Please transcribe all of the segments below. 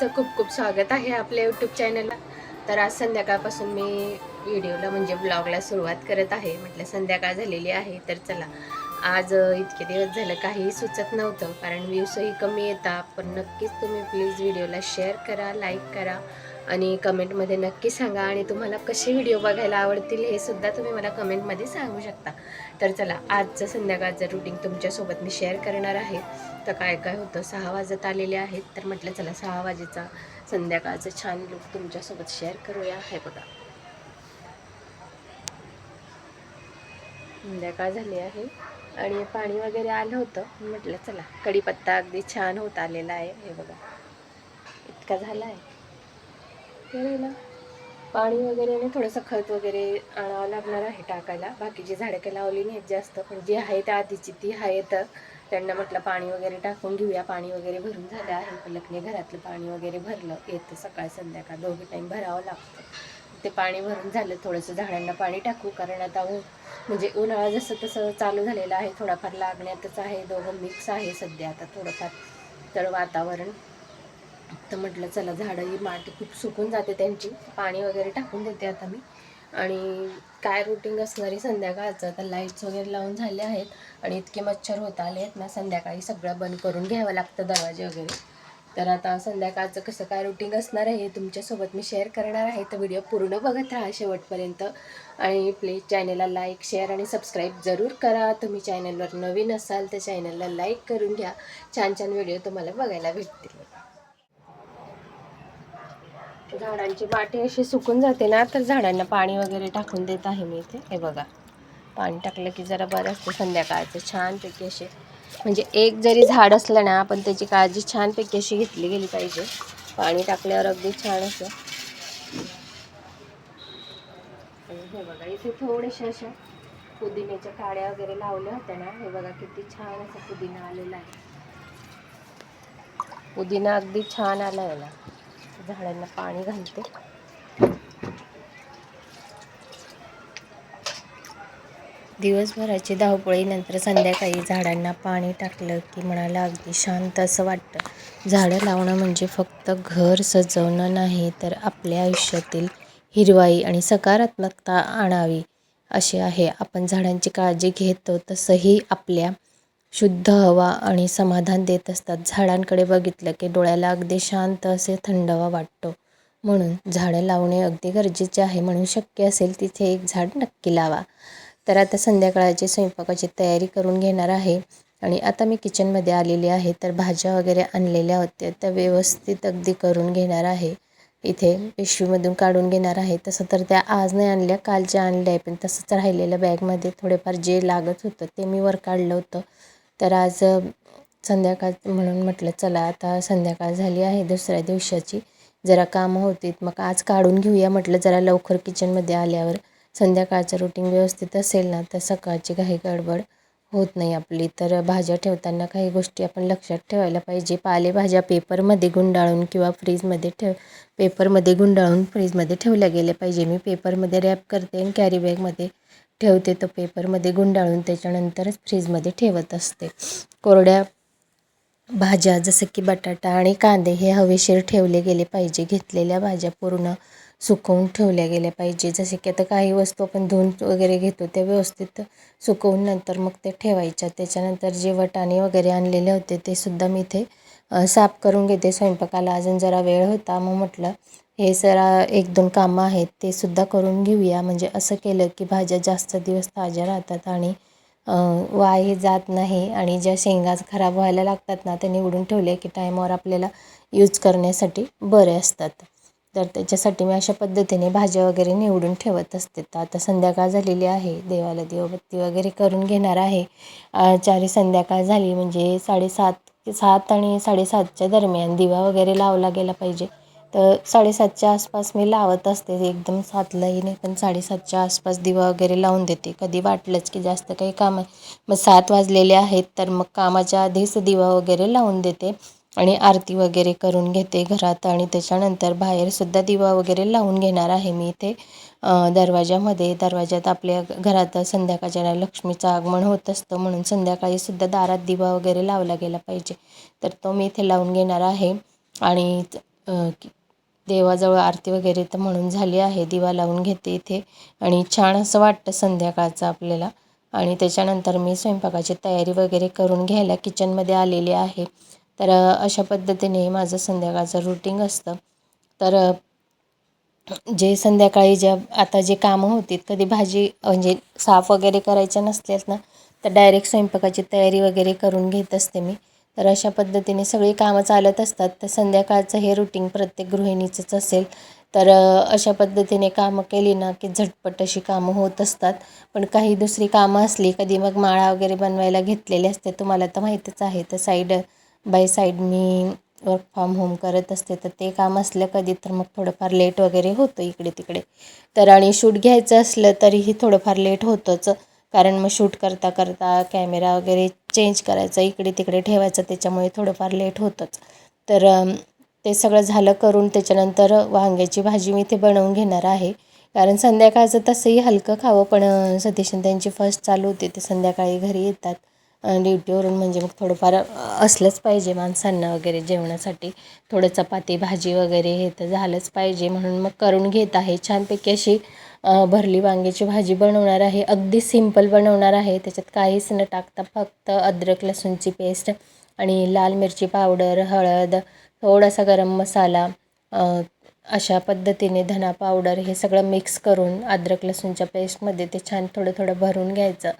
तुमचं खूप खूप स्वागत आहे आपल्या यूट्यूब चॅनलला तर आज संध्याकाळपासून मी व्हिडिओला म्हणजे ब्लॉगला सुरुवात करत आहे. म्हटलं संध्याकाळ झालेली आहे तर चला. आज इतके दिवस झालं काहीही सुचत नव्हतं. कारण व्ह्यूजही कमी येतात. पण नक्कीच तुम्ही प्लीज व्हिडिओला शेअर करा लाईक करा. आणि कमेंटमध्ये नक्की सांगा. आणि तुम्हाला कसे व्हिडिओ बघायला आवडतील हे सुद्धा तुम्ही मला कमेंटमध्ये सांगू शकता. तर चला आजचं संध्याकाळचं रुटीन तुमच्यासोबत मी शेअर करणार आहे. तर काय काय होतं? सहा वाजत आलेले आहेत. तर म्हटलं चला सहा वाजेचा संध्याकाळचं छान लुक तुमच्यासोबत शेअर करूया. हे बघा. संध्याकाळ झाली आहे. आणि पाणी वगैरे आलं होतं. म्हटलं चला कढीपत्ता अगदी छान होत आलेला आहे. हे बघा. इतका झाला आहे. तर ना पाणी वगैरे आणि थोडंसं खत वगैरे आणावं लागणार आहे टाकायला. बाकीची झाडं काही लावली नाहीत जास्त. पण जी आहे त्या आधीची ती आहे तर त्यांना म्हटलं पाणी वगैरे टाकून घेऊया. पाणी वगैरे भरून झालं आहे. पलकने घरातलं पाणी वगैरे भरलं. येतं सकाळ संध्याकाळ. दोघी टाईम भरावं लागतं. ते पाणी भरून झालं. थोडंसं झाडांना पाणी टाकू. कारण आता म्हणजे उन्हाळा जसं तसं चालू झालेलं आहे थोडाफार लागण्यातच आहे दोघं मिक्स आहे सध्या आता थोडंफार तर वातावरण. तर म्हटलं चला झाडं ही माती खूप सुकून जाते त्यांची. पाणी वगैरे टाकून देते आता मी. आणि काय रुटीन असणारी संध्याकाळचं आता लाईट्स वगैरे लावून झाले आहेत आणि इतके मच्छर होत आले आहेत ना संध्याकाळी सगळं बंद करून घ्यावं लागतं दरवाजे वगैरे. तर आता संध्याकाळचं कसं काय रुटीन असणार आहे हे तुमच्यासोबत मी शेअर करणार आहे. तर व्हिडिओ पूर्ण बघत राहा शेवटपर्यंत. आणि प्लीज चॅनलला लाईक शेअर आणि सबस्क्राईब जरूर करा. तुम्ही चॅनलवर नवीन असाल तर चॅनलला लाईक करून घ्या. छान छान व्हिडिओ तुम्हाला बघायला भेटतील. झाडांची बाटी अशी सुकून जाते ना तर झाडांना पाणी वगैरे टाकून देत आहे मी इथे. हे बघा. पाणी टाकलं की जरा बरं असतं संध्याकाळचं. छानपैकी असे म्हणजे एक जरी झाड असलं ना आपण त्याची काळजी छानपैकी अशी घेतली गेली पाहिजे. पाणी टाकल्यावर अगदी छान असं. हे बघा इथे थोडेसे अशा पुदिन्याच्या काड्या वगैरे लावल्या होत्या ना. हे बघा किती छान असं पुदिना आलेला आहे. पुदिना अगदी छान आला आहे ना झाडांना पाणी घालते. दिवसभराची धावपळीनंतर संध्याकाळी झाडांना पाणी टाकलं की मनाला अगदी शांत असं वाटतं. झाडं लावणं म्हणजे फक्त घर सजवणं नाही तर आपल्या आयुष्यातील हिरवाई आणि सकारात्मकता आणावी. अशी आहे. आपण झाडांची काळजी घेतो तसंही आपल्या शुद्ध हवा आणि समाधान देत असतात. झाडांकडे बघितलं की डोळ्याला अगदी शांत असे थंडवा वाटतो. म्हणून झाडं लावणे अगदी गरजेचे आहे. म्हणून शक्य असेल तिथे एक झाड नक्की लावा. तर आता संध्याकाळची स्वयंपाकाची तयारी करून घेणार आहे. आणि आता मी किचनमध्ये आलेली आहे तर भाज्या वगैरे आणलेल्या होत्या त्या व्यवस्थित अगदी करून घेणार आहे. इथे पिशवीमधून काढून घेणार आहे. तसं तर त्या आज नाही आणल्या कालच्या आणल्या आहे पण तसंच राहिलेलं बॅगमध्ये थोडेफार जे लागत होतं ते मी वर काढलं होतं. तर आज संध्याकाळ म्हणून म्हटलं चला आता संध्याकाळ झाली आहे दुसऱ्या दिवसाची. जरा कामं होतीत मग आज काढून घेऊया म्हटलं जरा लवकर किचनमध्ये आल्यावर. संध्याकाळचं रुटीन व्यवस्थित असेल ना तर सकाळची काही गडबड होत नाही आपली. तर भाज्या ठेवताना काही गोष्टी आपण लक्षात ठेवायला पाहिजे. पालेभाज्या पेपरमध्ये गुंडाळून किंवा फ्रीजमध्ये ठेव पेपरमध्ये गुंडाळून फ्रीजमध्ये ठेवल्या गेल्या पाहिजे. मी पेपरमध्ये रॅप करते आणि कॅरी बॅगमध्ये ठेवते. तो पेपरमध्ये गुंडाळून त्याच्यानंतरच फ्रीजमध्ये ठेवत असते. कोरड्या भाज्या जसं की बटाटा आणि कांदे हे हवेशीर ठेवले गेले पाहिजे. घेतलेल्या भाज्या पूर्ण सुकवून ठेवल्या गेल्या पाहिजे. जसे की आता काही वस्तू आपण धुवून वगैरे घेतो त्या व्यवस्थित सुकवून नंतर मग ते ठेवायच्या. त्याच्यानंतर जे वटाणे वगैरे आणलेले होते ते सुद्धा मी इथे साफ करून घेते. स्वयंपाकाला अजून जरा वेळ होता मग म्हटलं हे जरा एक दोन कामं आहेत ते सुद्धा करून घेऊया. म्हणजे असं केलं की भाज्या जास्त दिवस ताज्या राहतात आणि वाय हे जात नाही आणि ज्या शेंगा खराब व्हायला लागतात ना त्या निवडून ठेवले की टायमावर आपल्याला यूज करण्यासाठी बरे असतात. तर त्याच्यासाठी मी अशा पद्धतीने भाज्या वगैरे निवडून ठेवत असते. तर आता संध्याकाळ झालेली आहे. देवाला देवबत्ती वगैरे करून घेणार आहे. चारी संध्याकाळ झाली म्हणजे साडेसात सात आणि साडेसातच्या दरम्यान दिवा वगैरे लावला गेला पाहिजे. तर साडेसातच्या आसपास मी लावत असते. एकदम सातलाही नाही पण साडेसातच्या आसपास दिवा वगैरे लावून देते. कधी वाटलंच की जास्त काही काम आहे मग सात वाजलेले आहेत तर मग कामाच्या आधीच दिवा वगैरे लावून देते. आणि आरती वगैरे करून घेते घरात आणि त्याच्यानंतर बाहेरसुद्धा दिवा वगैरे लावून घेणार आहे मी इथे. दरवाज्यामध्ये दरवाज्यात दरवाजात आपल्या घरात संध्याकाळच्या लक्ष्मीचं आगमन होत असतं म्हणून संध्याकाळीसुद्धा दारात दिवा वगैरे लावला गेला पाहिजे. तर तो मी इथे लावून घेणार आहे. आणि देवाजवळ आरती वगैरे तर म्हणून झाली आहे दिवा लावून घेते इथे. आणि छान असं वाटतं संध्याकाळचं आपल्याला. आणि त्याच्यानंतर मी स्वयंपाकाची तयारी वगैरे करून घ्यायला किचनमध्ये आलेली आहे. तर अशा पद्धतीने माझं संध्याकाळचं रुटीन असतं. तर जे संध्याकाळी ज्या आता जे कामं होतीत कधी भाजी म्हणजे साफ वगैरे करायच्या नसल्यास ना तर डायरेक्ट स्वयंपाकाची तयारी वगैरे करून घेत असते मी. तर अशा पद्धतीने सगळी कामं चालत असतात तर संध्याकाळचं हे रुटीन प्रत्येक गृहिणीचंच असेल. तर अशा पद्धतीने कामं केली ना की झटपट अशी कामं होत असतात. पण काही दुसरी कामं असली कधी मग माळा वगैरे बनवायला घेतलेले असते तुम्हाला तर माहीतच आहे तर साईड बाय साईड मी वर्क फ्रॉम होम करत असते तर ते काम असलं कधी तर मग थोडंफार लेट वगैरे होतं इकडे तिकडे. तर आणि शूट घ्यायचं असलं तरीही थोडंफार लेट होतंच कारण मग शूट करता करता कॅमेरा वगैरे चेंज करायचा इकडे तिकडे ठेवायचा त्याच्यामुळे थोडंफार लेट होतंच. तर ते सगळं झालं करून त्याच्यानंतर वांग्याची भाजी मी इथे बनवून घेणार आहे. कारण संध्याकाळचं तसंही हलकं खावं पण अ, सतीश त्यांची फर्स्ट चालू होते ते संध्याकाळी घरी येतात. ड्युटीवरून म्हणजे मग थोडंफार असलंच पाहिजे माणसांना वगैरे जेवणासाठी. थोडं चपाती भाजी वगैरे हे तर झालंच पाहिजे. म्हणून मग करून घेत आहे. छानपैकी अशी भरली वांग्याची भाजी बनवणार आहे. अगदी सिंपल बनवणार आहे. त्याच्यात काहीच न टाकता फक्त अद्रक लसूणची पेस्ट आणि लाल मिरची पावडर हळद थोडासा गरम मसाला अशा पद्धतीने धना पावडर हे सगळं मिक्स करून अद्रक लसूणच्या पेस्टमध्ये ते छान थोडं थोडं भरून घ्यायचं.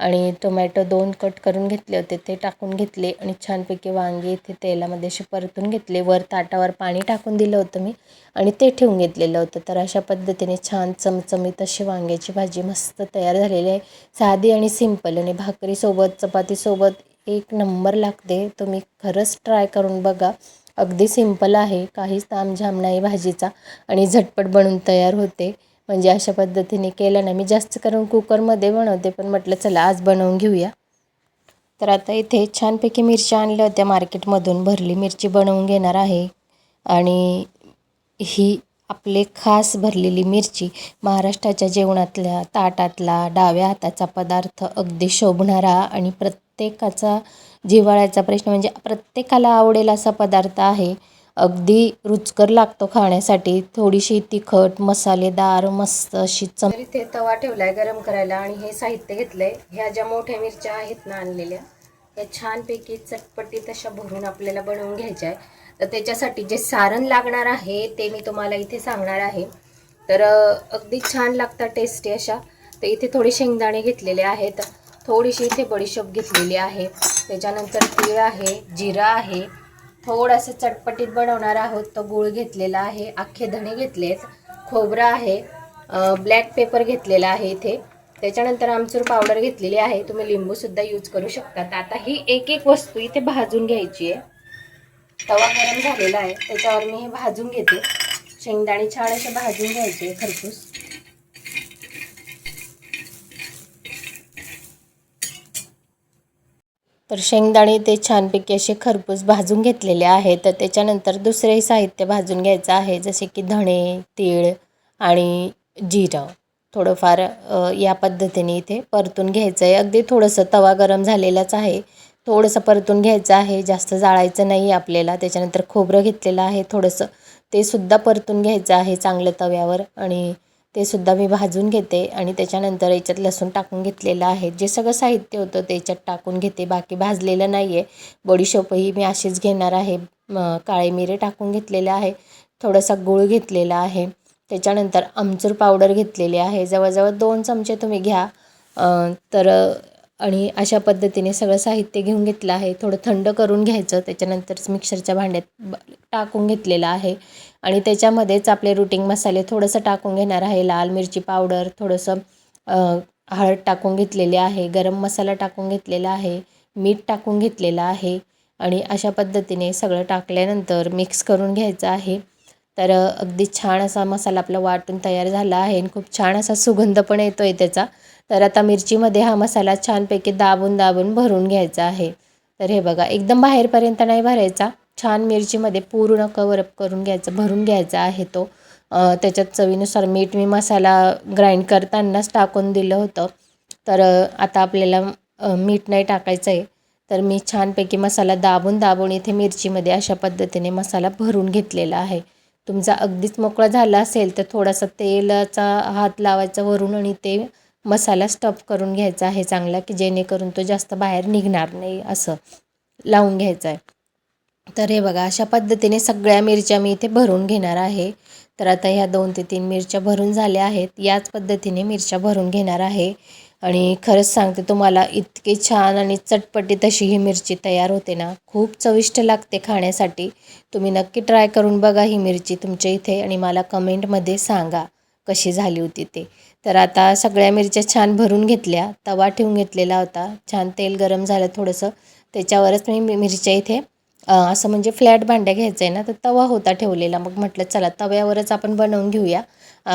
आणि टोमॅटो दोन कट करून घेतले होते ते टाकून घेतले आणि छानपैकी वांगे इथे तेलामध्ये असे परतून घेतले. वर ताटावर पाणी टाकून दिलं होतं मी आणि ते ठेवून घेतलेलं होतं. तर अशा पद्धतीने छान चमचमीत अशी वांग्याची भाजी मस्त तयार झालेली आहे. साधी आणि सिंपल आणि भाकरीसोबत चपातीसोबत एक नंबर लागते. तुम्ही खरंच ट्राय करून बघा. अगदी सिंपल आहे. काहीच तामझाम नाही भाजीचा आणि झटपट बनून तयार होते. म्हणजे अशा पद्धतीने केलं ना मी जास्त करून कुकरमध्ये बनवते पण म्हटलं चला आज बनवून घेऊया. तर आता इथे छानपैकी मिरच्या आणल्या होत्या मार्केटमधून. भरली मिरची बनवून घेणार आहे. आणि ही आपले खास भरलेली मिरची महाराष्ट्राच्या जेवणातल्या ताटातला डाव्या हाताचा पदार्थ अगदी शोभणारा आणि प्रत्येकाचा जिव्हाळ्याचा प्रश्न म्हणजे प्रत्येकाला आवडेल असा पदार्थ आहे. अगदी रुचकर लागतो खाण्यासाठी. थोडीशी तिखट मसालेदार मस्त अशी चम इथे तवा ठेवलाय गरम करायला आणि हे साहित्य घेतलंय. ह्या ज्या मोठ्या मिरच्या आहेत ना आणलेल्या या छानपैकी चटपटी तशा भरून आपल्याला बनवून घ्यायच्या आहे तर त्याच्यासाठी जे सारण लागणार आहे ते मी तुम्हाला इथे सांगणार आहे. तर अगदी छान लागतात टेस्टी अशा. तर इथे थोडे शेंगदाणे घेतलेले आहेत. थोडीशी इथे बडीशोप घेतलेली आहे. त्याच्यानंतर तीळ आहे जिरा आहे. थोडंसं चटपटीत बनवणार आहोत. तो गूळ घेतलेला आहे. अख्खे धणे घेतलेत. खोबरं आहे. ब्लॅक पेपर घेतलेला आहे इथे. त्याच्यानंतर आमचूर पावडर घेतलेली आहे. तुम्ही लिंबूसुद्धा यूज करू शकतात आता ही एक एक वस्तू इथे भाजून घ्यायची आहे. तवा गरम झालेला आहे. त्याच्यावर मी हे भाजून घेते. शेंगदाणे छान असे भाजून घ्यायचे खरपूस. तर शेंगदाणे ते छानपैकी असे खरपूस भाजून घेतलेले आहे तर त्याच्यानंतर दुसरेही साहित्य भाजून घ्यायचं आहे जसे की धणे तीळ आणि जिरं. थोडंफार या पद्धतीने इथे परतून घ्यायचं आहे अगदी थोडंसं तवा गरम झालेलाच आहे. थोडंसं परतून घ्यायचं आहे. जास्त जाळायचं नाही आपल्याला. त्याच्यानंतर खोबरं घेतलेलं आहे थोडंसं. ते सुद्धा परतून घ्यायचं आहे चांगलं तव्यावर आणि ते सुद्धा मी भाजून घेते आणि त्याच्यानंतर याच्यात लसूण टाकून घेतलेलं आहे. जे सगळं साहित्य होतं ते याच्यात टाकून घेते. बाकी भाजलेलं नाही आहे बडीशोपही मी अशीच घेणार आहे. काळे मिरे टाकून घेतलेले आहे. थोडासा गूळ घेतलेला आहे. त्याच्यानंतर आमचूर पावडर घेतलेली आहे. जवळजवळ दोन चमचे तुम्ही घ्या. तर आणि अशा पद्धतीने सगळं साहित्य घेऊन घेतलं आहे. थोडं थंड करून घ्यायचं. त्याच्यानंतर मिक्सरच्या भांड्यात टाकून घेतलेलं आहे. आणि त्याच्यामध्येच आपले रुटिंग मसाले थोडंसं टाकून घेणार आहे. लाल मिरची पावडर थोडंसं हळद टाकून घेतलेली आहे गरम मसाला टाकून घेतलेला आहे मीठ टाकून घेतलेलं आहे आणि अशा पद्धतीने सगळं टाकल्यानंतर मिक्स करून घ्यायचं आहे. तर अगदी छान असा मसाला आपला वाटून तयार झाला आहे आणि खूप छान असा सुगंध पण येतो आहे त्याचा. तर आता मिरचीमध्ये हा मसाला छानपैकी दाबून दाबून भरून घ्यायचा आहे. तर हे बघा एकदम बाहेरपर्यंत नाही भरायचा. छान मिरचीमध्ये पूर्ण कवरअप करून घ्यायचं भरून घ्यायचा आहे तो. त्याच्यात चवीनुसार मीठ मी मसाला ग्राइंड करतानाच टाकून दिलं होतं. तर आता आपल्याला मीठ नाही टाकायचं आहे तर मी छानपैकी मसाला दाबून दाबून इथे मिरचीमध्ये अशा पद्धतीने मसाला भरून घेतलेला आहे. तुमचा अगदीच मोकळा झाला असेल तर थोडासा तेलाचा हात लावायचा वरून आणि ते मसाला स्टफ करून घ्यायचा आहे चांगला की जेणेकरून तो जास्त बाहेर निघणार नाही असं लावून घ्यायचं आहे तर हे बघा अशा पद्धतीने सगळ्या मिरच्या मी इथे भरून घेणार आहे. तर आता ह्या दोन ते तीन मिरच्या भरून झाल्या आहेत. याच पद्धतीने मिरच्या भरून घेणार आहे. आणि खरंच सांगते तुम्हाला इतकी छान आणि चटपटीत अशी ही मिरची तयार होते ना खूप चविष्ट लागते खाण्यासाठी. तुम्ही नक्की ट्राय करून बघा ही मिरची तुमच्या इथे आणि मला कमेंटमध्ये सांगा कशी झाली होती ते. तर आता सगळ्या मिरच्या छान भरून घेतल्या तवा ठेवून घेतलेला होता. छान तेल गरम झालं थोडंसं. त्याच्यावरच मी मिरच्या इथे असं म्हणजे फ्लॅट भांड्या घ्यायचं आहे ना तर तवा होता ठेवलेला. मग म्हटलं चला तव्यावरच आपण बनवून घेऊया.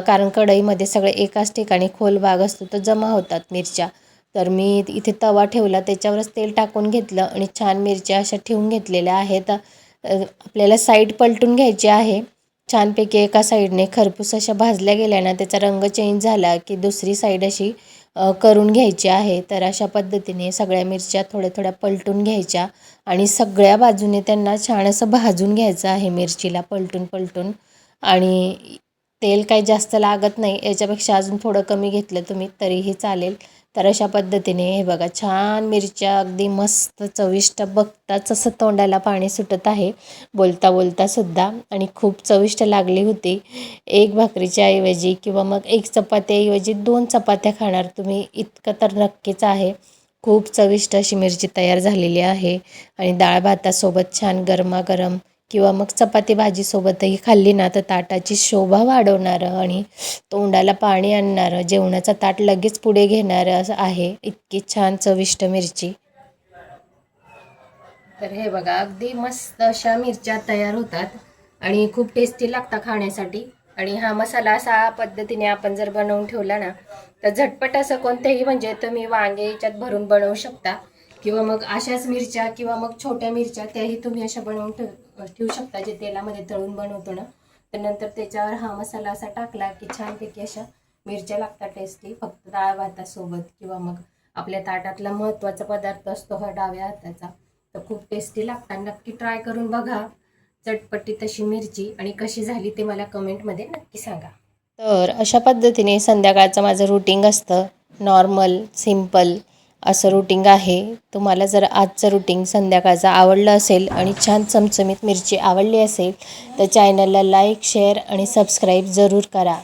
कारण कढईमध्ये सगळे एकाच ठिकाणी खोल भाग असतो तर जमा होतात मिरच्या. तर मी इथे तवा ठेवला त्याच्यावरच तेल टाकून घेतलं आणि छान मिरच्या अशा ठेवून घेतलेल्या आहेत. आपल्याला साईड पलटून घ्यायची आहे. छानपैकी एका साईडने खरपूस अशा भाजल्या गेल्या ना त्याचा रंग चेंज झाला की दुसरी साईड अशी करून घ्यायची आहे तर अशा पद्धतीने सगळ्या मिरच्या थोड्या थोड्या पलटून घ्यायच्या आणि सगळ्या बाजूने त्यांना छान असं भाजून घ्यायचं आहे मिरचीला पलटून पलटून. आणि तेल काही जास्त लागत नाही याच्यापेक्षा अजून थोडं कमी घेतलं तुम्ही तरीही चालेल. तर अशा पद्धतीने हे बघा छान मिरच्या अगदी मस्त चविष्ट बघताच असं तोंडाला पाणी सुटत आहे. बोलता बोलता सुद्धा आणि खूप चविष्ट लागली होती. एक भाकरीच्या ऐवजी किंवा मग एक चपात्याऐवजी दोन चपात्या खाणार तुम्ही इतकं तर नक्कीच आहे. खूप चविष्ट अशी मिरची तयार झालेली आहे आणि डाळ भातासोबत छान गरमागरम किंवा मग चपाती भाजीसोबतही खाल्ली ना तर ताटाची शोभा वाढवणारं आणि तोंडाला पाणी आणणारं जेवणाचा ताट लगेच पुढे घेणारं असं आहे. इतकी छान चविष्ट मिरची. तर हे बघा अगदी मस्त अशा मिरच्या तयार होतात आणि खूप टेस्टी लागतात खाण्यासाठी. आणि हा मसाला असा पद्धतीने आपण जर बनवून ठेवला ना तर झटपट असं कोणतेही म्हणजे तुम्ही वांगे याच्यात भरून बनवू शकता. किंवा मग अशाच मिरच्या किंवा मग छोट्या मिरच्या त्याही तुम्ही अशा बनवून ठेव ठेवू शकता जे तेलामध्ये तळून बनवतो ना. तर नंतर त्याच्यावर हा मसाला असा टाकला की छानपैकी अशा मिरच्या लागतात टेस्टी फक्त डाळ भातासोबत किंवा मग आपल्या ताटातला महत्त्वाचा पदार्थ असतो हा डाव्या हाताचा. तर खूप टेस्टी लागतात. नक्की ट्राय करून बघा. चटपटी तशी मिरची आणि कशी झाली ते मला कमेंटमध्ये नक्की सांगा. तर अशा पद्धतीने संध्याकाळचं माझं रुटीन असतं. नॉर्मल सिंपल असं रुटीन आहे. तुम्हाला जर आजचं रुटीन संध्याकाळचं आवडलं असेल आणि छान चमचमीत मिरची आवडली असेल तर चॅनलला लाईक शेअर आणि सबस्क्राईब जरूर करा.